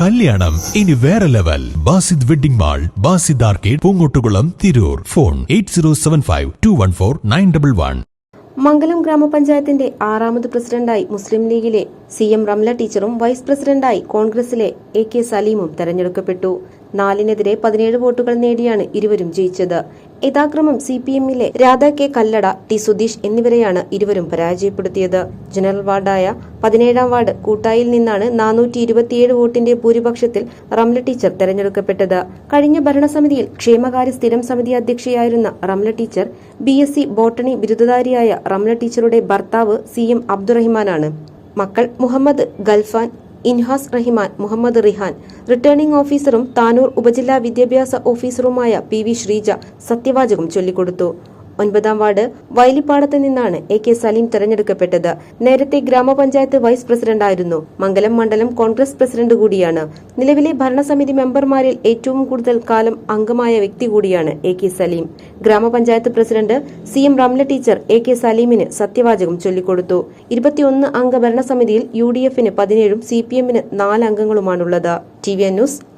കല്യാണം. ഇനി വേറെ level. Basid wedding mall Basid arcade Poongottukulam Tirur. Phone eight zero seven five two one four nine double one. Mangalam ഗ്രാമപഞ്ചായത്തിന്റെ ആറാമത് പ്രസിഡന്റായി മുസ്ലിം ലീഗിലെ സി എം റംല ടീച്ചറും വൈസ് പ്രസിഡന്റായി കോൺഗ്രസിലെ എ കെ സലീമും തെരഞ്ഞെടുക്കപ്പെട്ടു. നാലിനെതിരെ പതിനേഴ് വോട്ടുകൾ നേടിയാണ് ഇരുവരും ജയിച്ചത്. യഥാക്രമം സി പി എമ്മിലെ രാധ കെ കല്ലട ടി സുധീഷ് എന്നിവരെയാണ് ഇരുവരും പരാജയപ്പെടുത്തിയത്. ജനറൽ വാർഡായ പതിനേഴാം വാർഡ് കൂട്ടായിൽ നിന്നാണ് നാനൂറ്റി ഇരുപത്തിയേഴ് വോട്ടിന്റെ ഭൂരിപക്ഷത്തിൽ റംല ടീച്ചർ തെരഞ്ഞെടുക്കപ്പെട്ടത്. കഴിഞ്ഞ ഭരണസമിതിയിൽ ക്ഷേമകാര്യ സ്ഥിരം സമിതി അധ്യക്ഷയായിരുന്ന Ramla teacher B S C botany ബിരുദധാരിയായ Ramla ടീച്ചറുടെ ഭർത്താവ് സി എം അബ്ദുറഹിമാനാണ്. മക്കൾ മുഹമ്മദ് ഗൽഫാൻ ഇൻഹാസ് റഹിമാൻ മുഹമ്മദ് റിഹാൻ റിട്ടേണിംഗ് ഓഫീസറും താനൂർ ഉപജില്ലാ വിദ്യാഭ്യാസ ഓഫീസറുമായ പി വി ശ്രീജ സത്യവാചകം ചൊല്ലിക്കൊടുത്തു. ഒൻപതാം വാർഡ് വയലിപ്പാടത്ത് നിന്നാണ് എ കെ സലീം തെരഞ്ഞെടുക്കപ്പെട്ടത്. നേരത്തെ ഗ്രാമപഞ്ചായത്ത് വൈസ് പ്രസിഡന്റായിരുന്നു മംഗലം മണ്ഡലം കോൺഗ്രസ് പ്രസിഡന്റ് കൂടിയാണ്. നിലവിലെ ഭരണസമിതി മെമ്പർമാരിൽ ഏറ്റവും കൂടുതൽ കാലം അംഗമായ വ്യക്തി കൂടിയാണ് എ കെ സലീം. ഗ്രാമപഞ്ചായത്ത് president C M Ramla teacher A K സലീമിന് സത്യവാചകം ചൊല്ലിക്കൊടുത്തു. ഇരുപത്തിയൊന്ന് അംഗ ഭരണസമിതിയിൽ യു ഡി എഫിന് പതിനേഴും സി പി എമ്മിന് നാല് അംഗങ്ങളുമാണുള്ളത്. T V news